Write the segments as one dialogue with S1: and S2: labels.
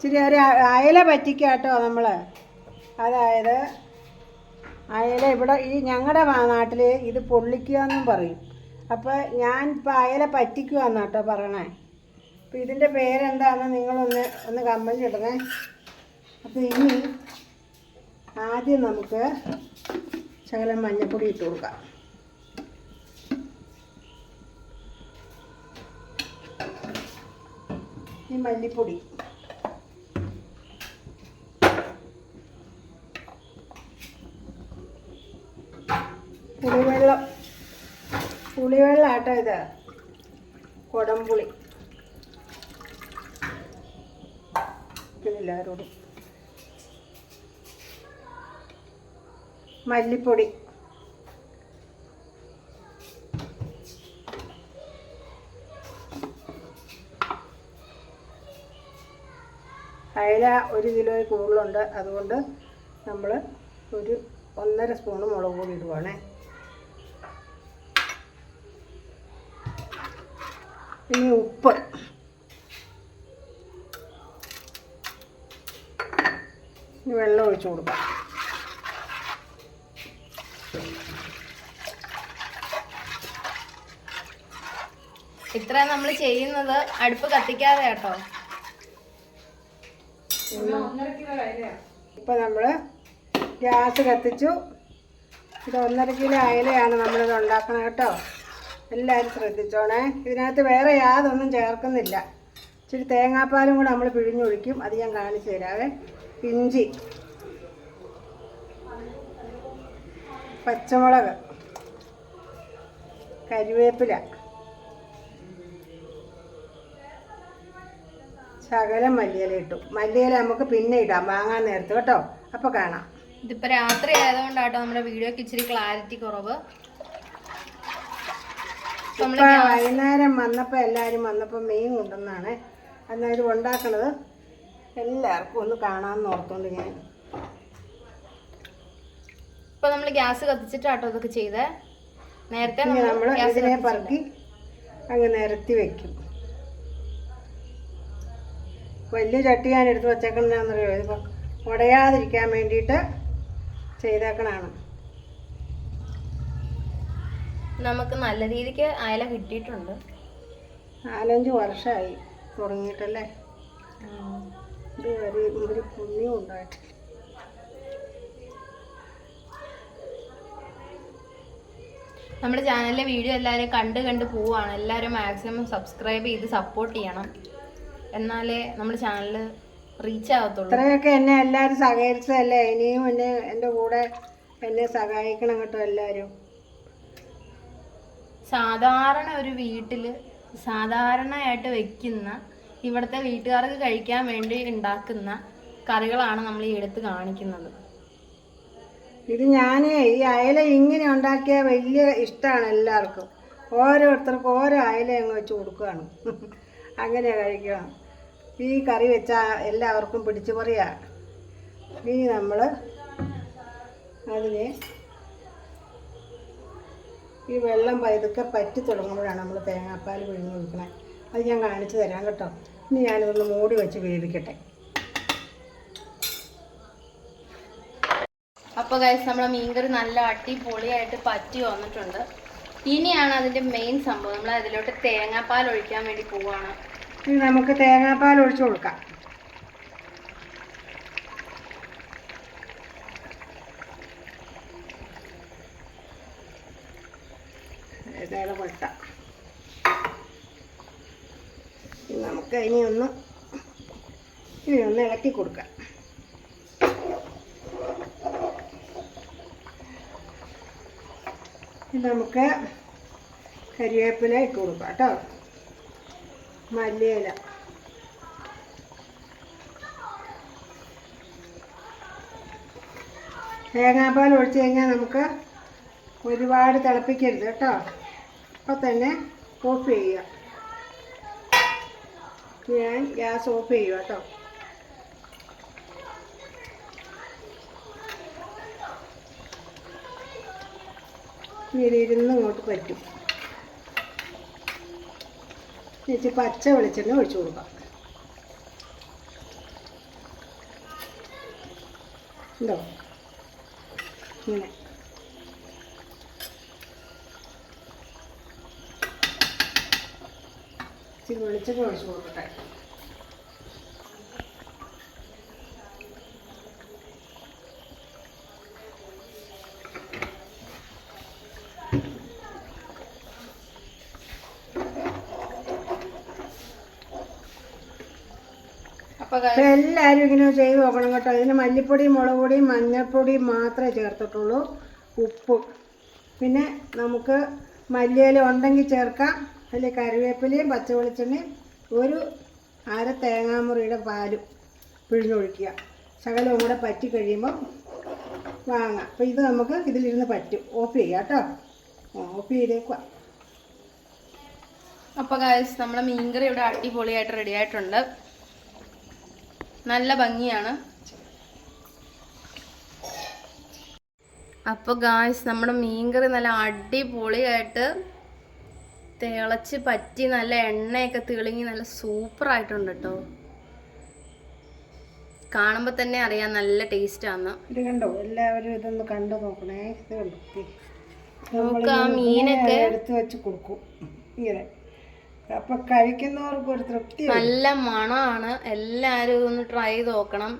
S1: ഇച്ചിരി ഒരു അയല പറ്റിക്കാട്ടോ നമ്മൾ അതായത് അയല ഇവിടെ ഈ ഞങ്ങളുടെ നാട്ടിൽ ഇത് പൊള്ളിക്കുക എന്നും പറയും. അപ്പോൾ ഞാൻ ഇപ്പോൾ അയല പറ്റിക്കുക എന്നാട്ടോ പറയണേ. അപ്പോൾ ഇതിന്റെ പേരെന്താണെന്ന് നിങ്ങളൊന്ന് ഒന്ന് കമന്റ് ഇടണേ. അപ്പോൾ ഇനി ആദ്യം നമുക്ക് ശകലം മഞ്ഞൾപ്പൊടി ഇട്ട് കൊടുക്കാം. ഈ മല്ലിപ്പൊടി. പുളിവെള്ളം ആട്ടോ ഇത്. കുടംപുളി. എല്ലാവരോടും മല്ലിപ്പൊടി. അയല ഒരു കിലോയിൽ കൂടുതലുണ്ട്. അതുകൊണ്ട് നമ്മൾ ഒരു ഒന്നര സ്പൂണ് മുളക് പൊടി ഇടുവാണേ. ഇനി ഉപ്പ്. ഇനി വെള്ളം ഒഴിച്ചു കൊടുക്കാം.
S2: ഇത്ര നമ്മൾ ചെയ്യുന്നത് അടുപ്പ് കത്തിക്കാതെ കേട്ടോ.
S1: ഇപ്പം നമ്മൾ ഗ്യാസ് കത്തിച്ചു. ഇത് ഒന്നര കിലോ അയലയാണ് നമ്മളിത് ഉണ്ടാക്കണം കേട്ടോ. എല്ലാവരും ശ്രദ്ധിച്ചോണേ. ഇതിനകത്ത് വേറെ യാതൊന്നും ചേർക്കുന്നില്ല. ഇച്ചിരി തേങ്ങാപ്പാലും കൂടെ നമ്മൾ പിഴിഞ്ഞൊഴിക്കും. അത് ഞാൻ കാണിച്ചു തരാവേ. ഇഞ്ചി. പച്ചമുളക്. കരിവേപ്പില. ശകലം മല്ലിയില ഇട്ടു. മല്ലിയില നമുക്ക് പിന്നെ ഇടാം. വാങ്ങാൻ നേരത്ത് കേട്ടോ. അപ്പോൾ കാണാം.
S2: ഇതിപ്പോ രാത്രി ആയതുകൊണ്ടാട്ടോ നമ്മുടെ വീഡിയോക്ക് ഇച്ചിരി ക്ലാരിറ്റി കുറവ്. ഇപ്പൊ
S1: വൈകുന്നേരം വന്നപ്പോൾ എല്ലാരും വന്നപ്പോൾ മീൻ കൊണ്ടുവന്നാണ്. എന്നാൽ ഇത് ഉണ്ടാക്കണത്. എല്ലാവർക്കും ഒന്ന് കാണാമെന്ന് ഓർത്തോണ്ട് ഞാൻ.
S2: ഇപ്പൊ നമ്മൾ ഗ്യാസ് കത്തിച്ചിട്ടാട്ടോ ഇതൊക്കെ ചെയ്തേ. നേരത്തെ
S1: നമ്മൾ
S2: നമ്മൾ
S1: നമ്മൾ
S2: ഗ്യാസ്
S1: ഇതിനെ പറക്കി അങ്ങ് നിരത്തി വെക്കും. വലിയ ചട്ടി ഞാൻ എടുത്ത് വച്ചേക്കണെന്നറിയോ ഇതിപ്പോൾ ഉടയാതിരിക്കാൻ വേണ്ടിയിട്ട് ചെയ്തേക്കണാണ്
S2: നമുക്ക് നല്ല രീതിക്ക് അയല കിട്ടിയിട്ടുണ്ട്.
S1: നാലഞ്ച് വർഷമായി തുടങ്ങിയിട്ടല്ലേ? ഇതുവരെ ഒരു ഒരു പുണ്യം ഉണ്ടായിട്ടില്ല.
S2: നമ്മുടെ ചാനലിലെ വീഡിയോ എല്ലാവരും കണ്ട് കണ്ട് പോവാണ് എല്ലാവരും മാക്സിമം സബ്സ്ക്രൈബ് ചെയ്ത് സപ്പോർട്ട് ചെയ്യണം. എന്നാലേ നമ്മുടെ ചാനൽ റീച്ച് ആകത്തുള്ളൂ.
S1: ഇത്രയൊക്കെ എന്നെ എല്ലാവരും സഹകരിച്ചതല്ലേ? ഇനിയും എന്നെ എന്റെ കൂടെ എന്നെ സഹായിക്കണം കേട്ടോ എല്ലാവരും.
S2: സാധാരണ ഒരു വീട്ടിൽ സാധാരണയായിട്ട് വെക്കുന്ന ഇവിടുത്തെ വീട്ടുകാർക്ക് കഴിക്കാൻ വേണ്ടി ഉണ്ടാക്കുന്ന കറികളാണ് നമ്മൾ ഈ എടുത്ത് കാണിക്കുന്നത്.
S1: ഇത് ഞാൻ ഈ അയല ഇങ്ങനെ ഉണ്ടാക്കിയ വലിയ ഇഷ്ടമാണ് എല്ലാവർക്കും. ഓരോരുത്തർക്കും ഓരോ അയല അങ്ങ് വെച്ച് കൊടുക്കുകയാണ്. അങ്ങനെ കഴിക്കണം. ഈ കറി വെച്ചാൽ എല്ലാവർക്കും പിടിച്ചു പറയാ. ഇനി നമ്മൾ അതിനെ ഈ വെള്ളം പതുക്കെ പറ്റി തുടങ്ങുമ്പോഴാണ് നമ്മൾ തേങ്ങാപ്പാൽ പിഴിഞ്ഞ് ഒഴിക്കണേ. അത് ഞാൻ കാണിച്ചു തരാം കേട്ടോ. ഇനി ഞാനിതൊന്ന് മൂടി വെച്ച് വേവിക്കട്ടെ.
S2: അപ്പോൾ ഗൈസ് നമ്മളെ മീൻകറി നല്ല അടിപൊളിയായിട്ട് പറ്റി വന്നിട്ടുണ്ട്. ഇനിയാണ് അതിന്റെ മെയിൻ സംഭവം. നമ്മൾ അതിലോട്ട് തേങ്ങാപ്പാൽ ഒഴിക്കാൻ വേണ്ടി പോവുകയാണ്
S1: ഇനി നമുക്ക് തേങ്ങാപ്പാൽ ഒഴിച്ചു കൊടുക്കാം. ഇതേടെ പൊട്ട നമുക്ക് ഇനി ഒന്ന് ഇനി ഒന്ന് ഇളക്കി കൊടുക്കാം. നമുക്ക് കരിവേപ്പില ഇട്ട് കൊടുക്കാം കേട്ടോ. മല്ലിയില. തേങ്ങാപ്പാൽ ഒഴിച്ച് കഴിഞ്ഞാൽ നമുക്ക് ഒരുപാട് തിളപ്പിക്കരുത് കേട്ടോ. അപ്പോൾ തന്നെ ഓഫ് ചെയ്യുക. ഞാൻ ഗ്യാസ് ഓഫ് ചെയ്യുക കേട്ടോ ഇരുന്ന് ഇങ്ങോട്ട് പറ്റും. ചേച്ചി പച്ച വെളിച്ചെണ്ണ ഒഴിച്ചു കൊടുക്കാം. ഉണ്ടോ ഇങ്ങനെ. ഇച്ചിരി വെളിച്ചെണ്ണ ഒഴിച്ച് കൊടുക്കട്ടെ. എല്ലാവരും ഇങ്ങനെ ചെയ്ത് നോക്കണം കേട്ടോ. ഇതിന് മല്ലിപ്പൊടി മുളക് പൊടി മഞ്ഞൾപ്പൊടി മാത്രമേ ചേർത്തിട്ടുള്ളൂ. ഉപ്പ്. പിന്നെ നമുക്ക് മല്ലിയില ഉണ്ടെങ്കിൽ ചേർക്കാം. അല്ലെങ്കിൽ കറിവേപ്പിലയും പച്ച വെളിച്ചെണ്ണയും ഒരു അര തേങ്ങാമുറിയുടെ പാലും പിഴിഞ്ഞൊഴിക്കുക. ശകലവും കൂടെ പറ്റി കഴിയുമ്പം വാങ്ങാം. അപ്പോൾ ഇത് നമുക്ക് ഇതിലിരുന്ന് പറ്റും. ഓഫ് ചെയ്യാം കേട്ടോ. ഓഫ് ചെയ്തേക്കുക
S2: അപ്പോൾ കാശ് നമ്മുടെ മീൻകറി ഇവിടെ അടിപൊളിയായിട്ട് റെഡി ആയിട്ടുണ്ട്. നല്ല ഭംഗിയാണ്. അപ്പോൾ ഗായ്സ് നമ്മുടെ മീൻകറി നല്ല അടിപൊളിയായിട്ട് തിളച്ച് പറ്റി നല്ല എണ്ണയൊക്കെ തിളങ്ങി നല്ല സൂപ്പർ ആയിട്ടുണ്ട് കേട്ടോ. കാണുമ്പോൾ തന്നെ അറിയാം നല്ല ടേസ്റ്റാന്ന്.
S1: ഇത് കണ്ടോ? എല്ലാവരും ഇതൊന്ന് കണ്ടു നോക്കണേ. ഇത് കണ്ടോ? ദേ.
S2: നമുക്ക് ആ
S1: നമ്മളിങ്ങനെ
S2: മീനൊക്കെ
S1: എടുത്തു വെച്ച് കൊടുക്കും. ഇങ്ങനെ. അപ്പൊ കഴിക്കുന്നവർക്ക് ഒരു തൃപ്തി.
S2: നല്ല മണമാണ് എല്ലാവരും ഒന്ന് ട്രൈ ചെയ്ത് നോക്കണം.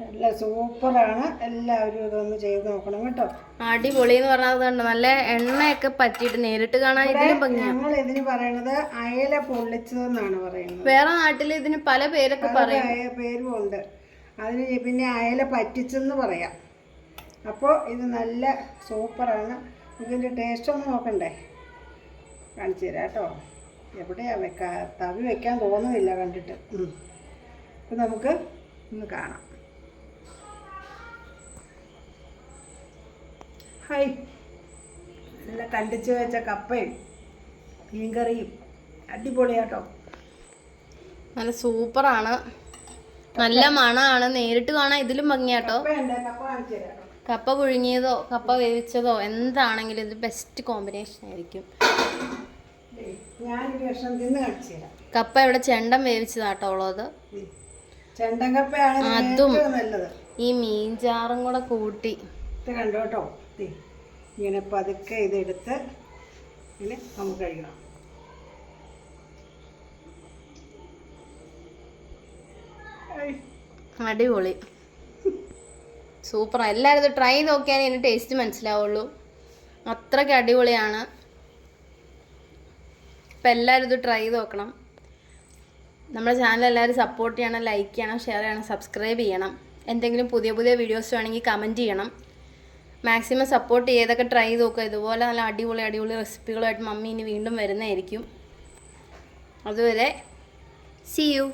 S1: നല്ല സൂപ്പറാണ്. എല്ലാവരും ഇതൊന്ന് ചെയ്ത് നോക്കണം കേട്ടോ.
S2: അടിപൊളി എന്ന് പറഞ്ഞാൽ നല്ല എണ്ണയൊക്കെ പറ്റിയിട്ട് നേരിട്ട് കാണാൻ ഇതിലും
S1: ഞങ്ങൾ ഇതിന് പറയണത് അയല പൊള്ളിച്ചതെന്നാണ് പറയുന്നത്.
S2: വേറെ നാട്ടിൽ ഇതിന് പല പേരൊക്കെ പറയും.
S1: പേരും ഉണ്ട്. അതിന് പിന്നെ അയല പറ്റിച്ചെന്ന് പറയാം. അപ്പോൾ ഇത് നല്ല സൂപ്പറാണ്. ഇതിന്റെ ടേസ്റ്റ് ഒന്ന് നോക്കണ്ടേ? കാണിച്ചു തരാം കേട്ടോ. എവിടെയാ വെക്കാ? തവി വെക്കാൻ തോന്നുന്നില്ല കണ്ടിട്ട്. അപ്പം നമുക്ക് ഒന്ന് കാണാം. ഹായ്. നല്ല കണ്ടിച്ച് വെച്ച കപ്പയും മീൻകറിയും. അടിപൊളിയാട്ടോ.
S2: നല്ല സൂപ്പറാണ്. നല്ല മണമാണ് നേരിട്ട് കാണാൻ ഇതിലും ഭംഗിയാട്ടോ.
S1: കപ്പ
S2: പുഴുങ്ങിയതോ കപ്പ വേവിച്ചതോ എന്താണെങ്കിലും ഇത് ബെസ്റ്റ് കോമ്പിനേഷൻ ആയിരിക്കും. കപ്പ ഇവിടെ ചെണ്ടം വേവിച്ചതാട്ടോ ഉള്ളത്. അതും. ഈ മീൻചാറും കൂടെ കൂട്ടി.
S1: ഇത് ദേ, ഇങ്ങനെ പതുക്കെ ഇതെടുത്ത് ഇങ്ങനെ നമുക്ക് കഴിക്കണം
S2: അടിപൊളി. സൂപ്പർ എല്ലാവരും ഇത് ട്രൈ നോക്കിയാൽ ഇതിന് ടേസ്റ്റ് മനസ്സിലാവുള്ളൂ. അത്രയ്ക്ക് അടിപൊളിയാണ്. അപ്പം എല്ലാവരും ഇത് ട്രൈ നോക്കണം. നമ്മുടെ ചാനൽ എല്ലാവരും സപ്പോർട്ട് ചെയ്യണം ലൈക്ക് ചെയ്യണം ഷെയർ ചെയ്യണം സബ്സ്ക്രൈബ് ചെയ്യണം. എന്തെങ്കിലും പുതിയ പുതിയ വീഡിയോസ് വേണമെങ്കിൽ കമന്റ് ചെയ്യണം. മാക്സിമം സപ്പോർട്ട് ചെയ്തൊക്കെ ട്രൈ ചെയ്ത് നോക്കുക ഇതുപോലെ നല്ല അടിപൊളി അടിപൊളി റെസിപ്പികളുമായിട്ട് മമ്മി ഇനി വീണ്ടും വരുന്നതായിരിക്കും. അതുവരെ സി യു